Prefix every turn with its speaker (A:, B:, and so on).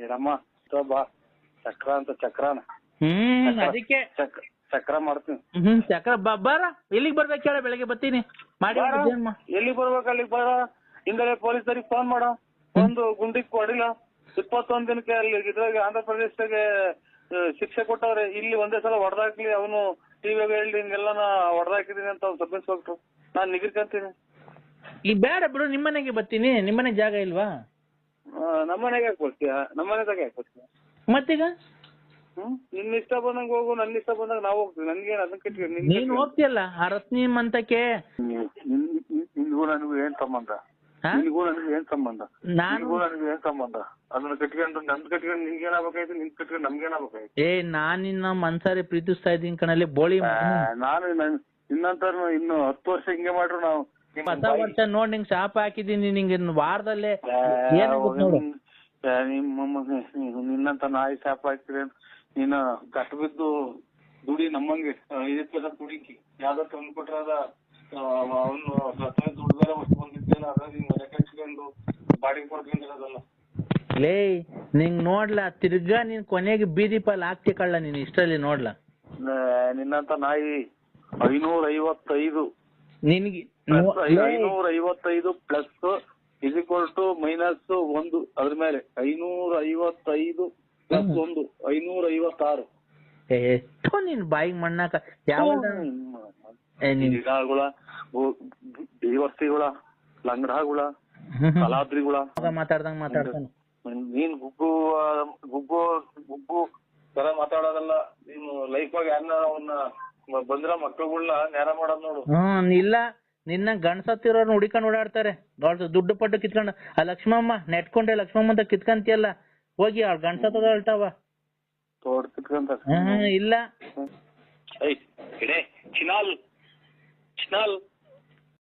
A: ಇರಮ್ಮ ಬಾ. ಚಕ್ರ ಅಂತ ಚಕ್ರಾನ.
B: ಹ್ಮ್
A: ಚಕ್ರ.
B: ಅದಕ್ಕೆ.
A: ಚಕ್ರ ಚಕ್ರ ಮಾಡ್ತೀನಿ.
B: ಹ್ಮ್ ಚಕ್ರ ಬ- ಎಲ್ಲಿಗೆ ಬರ್ಬೇಕು ಹೇಳ ಬೆಳಗ್ಗೆ ಬರ್ತೀನಿ. ಮಾಡಿ
A: ಎಲ್ಲಿಗೆ
B: ಏನ್ ಮಾ-
A: ಎಲ್ಲಿಗ್ ಬರ್ಬೇಕು ಅಲ್ಲಿಗೆ ಬರ. ಹಿಂದಲೇ ಪೊಲೀಸರಿಗೆ ಫೋನ್ ಮಾಡ. ಒಂದು ಗುಂಡಿಗೆ ಕೊಡಿಲ್ಲ. ಇಪ್ಪತ್ತೊಂದ್ ದಿನಕ್ಕೆ ಅಲ್ಲಿ ಇದ್ರಾಗ ಆಂಧ್ರ ಪ್ರದೇಶದಾಗೆ ಆ, ಶಿಕ್ಷೆ ಕೊಟ್ಟವ್ರೆ. ಇಲ್ಲಿ ಒಂದೇ ಸಲ ಹೊಡೆದಾಕ್ಲಿ. ಅವನು ಟಿವಿಯಾಗ ಹೇಳಿ ಹಿಂಗೆಲ್ಲ ನಾ ಹೊಡೆದಾಕಿದೀನಿ ಅಂತ ಅವ್ನು ಸಬ್ ಇನ್ಸ್ಪೆಕ್ಟ್ರು ನಾನ್ ನಿಗಿರ್ಕಂತೀನಿ.
B: ಈ ಬೇಡ ಬಿಡು ನಿಮ್ಮನೆಗೆ ಬರ್ತೀನಿ. ನಿಮ್ಮನೆ ಜಾಗ ಇಲ್ವಾ?
A: ನಮ್ಮನೆಗೆ ಯಾಕೆ ಬರ್ತೀಯ ನಮ್ಮನೆದಾಗ ಯಾಕೆ ಬರ್ತೀಯ
B: ಮತ್ತೀಗ?
A: ಹ್ಮ್? ನಿನ್ನ ಇಷ್ಟ ಬಂದಂಗ ಹೋಗು ನನ್ನ ಇಷ್ಟ ಬಂದಾಗ ನಾವು ಹೋಗ್ತೀವಿ. ನನ್ಗೇನ್ ಅದನ್ನ ಕಟ್ಟಿ
B: ನೀನ್ ಹೋಗ್ತಿಯಲ್ಲ ಆ ರತ್ನಿ ಮಂತಕ್ಕೆ
A: ನಿನ್ಗೂ ನನಗೂ ಏನ್ ಸಂಬಂಧ? ನಿನ್ಗೂ ನನಗೂ ಏನ್ ಸಂಬಂಧ?
B: ನಾನು
A: ನಿನ್ಗೂ ನನಗೂ ಏನ್ ಸಂಬಂಧ? ಅದನ್ನ ಕಟ್ಕೊಂಡು ನಂದ್ ಕಟ್ಕೊಂಡು ನಿನ್ಗೆ ಆಗ್ಬೇಕಾಯ್ತು ನಿನ್ ಕಟ್ಕೊಂಡು ನಮ್ಗೆ ಏನಾಗ್ಬೇಕಾಯ್ತು?
B: ಏ ನಾನ್ ನಿನ್ನ ಮನ್ಸಾರಿ ಪ್ರೀತಿಸ್ತಾ ಇದ್ದೀನಿ ಕಣಲ್ಲಿ ಬೋಳಿ
A: ನಾನು ನನ್ ನಿನ್ನಂತ ಇನ್ನು ಹತ್ತು ವರ್ಷ ಹಿಂಗೆ ಮಾಡ್ರು ನಾವು.
B: ಹೊಸ ವರ್ಷ ನೋಡ್ ನಿಂಗ್ ಶಾಪ ಹಾಕಿದೀನಿ ನಿಂಗೆ ಇನ್ ವಾರದಲ್ಲೇ ಏನಾಗುತ್ತೆ ನೋಡು.
A: ನಿನ್- ನಿಮ್ಮ ನಿನ್ನಂತ ನಾಯಿ ಶಾಪ ಹಾಕಿದ್ರೆ ನೀನು ಕಟ್ ಬಿದ್ದು ದುಡಿ ನಮ್ಮಂಗೆ. ಐದು ದುಡಿಕಿ. ಯಾವ್ದೋ ತಂದು ಕೊಟ್ರದ ಅವನು ಸತ್ತ ಹೊತ್ತು ಬಂದಿದ್ದೇನೆ ಅದ ನೀನ್ ಮನೆ ಕಟ್ಕೊಂಡು ಬಾಡಿಗೆ ಕೊಡ್ಕೊಂಡಿರೋದಲ್ಲ.
B: ಲೇ ನಿಂಗ್ ನೋಡ್ಲಾ ತಿರ್ಗಾ ನೀನ್ ಕೊನೆಗೆ ಬೀದಿ ಪಾಲ್ ಹಾಕ್ತಿ ಕಳ್ಳ ನೀನ್ ಇಷ್ಟರಲ್ಲಿ ನೋಡ್ಲಾ.
A: ನಿನ್ನಂತ ನಾಯಿ ಐನೂರ ಐವತ್ತೈದು
B: ನಿನ್ಗೆ
A: ಐನೂರ ಐವತ್ತೈದು ಪ್ಲಸ್ ಇಸಿಕ್ವಲ್ ಟು ಮೈನಸ್ ಒಂದು ಅದ್ರ ಮೇಲೆ ಐನೂರ ಐವತ್ತೈದು ಪ್ಲಸ್. ಒಂದು ಐನೂರ ಐವತ್ತಾರು
B: ಏ, ನೀನ್ ಬಾಯಿಗೆ ಮಣ್ಣಾಕ ಯಾವ
A: ಗಿಡಗಳ ದೇವಸ್ಥಿಗಳ ಲಂಗಡಗಳ ಕಲಾದ್ರಿಗಳ.
B: ಮಾತಾಡ್ದಂಗ ಮಾತಾಡ್ತಾನೆ.
A: ನೀನ್ ಗುಗ್ಗು ಆ, ಗುಗ್ಗು ಗುಗ್ಗು ತರ ಮಾತಾಡೋದಲ್ಲ. ನೀನು ಲೈಫ್ ಆಗಿ ಯಾರನ್ನ ಅವನ್ನ ಬಂದ್ರ ಮಕ್ಳುಗಳ್ನ ನೇರ ಮಾಡೋದ್ ನೋಡು.
B: ಹ್ಮ್ ಇಲ್ಲ. ನಿನ್ನ ಗಂಡ್ಸತ್ತಿರೋರ್ನ ಹುಡಿಕೊಂಡ್ ಓಡಾಡ್ತಾರೆ. ದೊಡ್ಡ ದುಡ್ಡು ಪಟ್ಟು ಕಿತ್ಕೊಂಡು ಆ ಲಕ್ಷ್ಮಮ್ಮ ನೆಟ್ಕೊಂಡೆ ಲಕ್ಷ್ಮಮ್ಮ ಅಂತ ಕಿತ್ಕಂತಿಯಲ್ಲ. ಹೋಗಿ ಅವ್ಳ ಗಂಡ್ಸತ್ತದ ಹ್ಮ್ ಇಲ್ಲ.
A: ಚಿನಾಲ್ ಚಿನಾಲ್.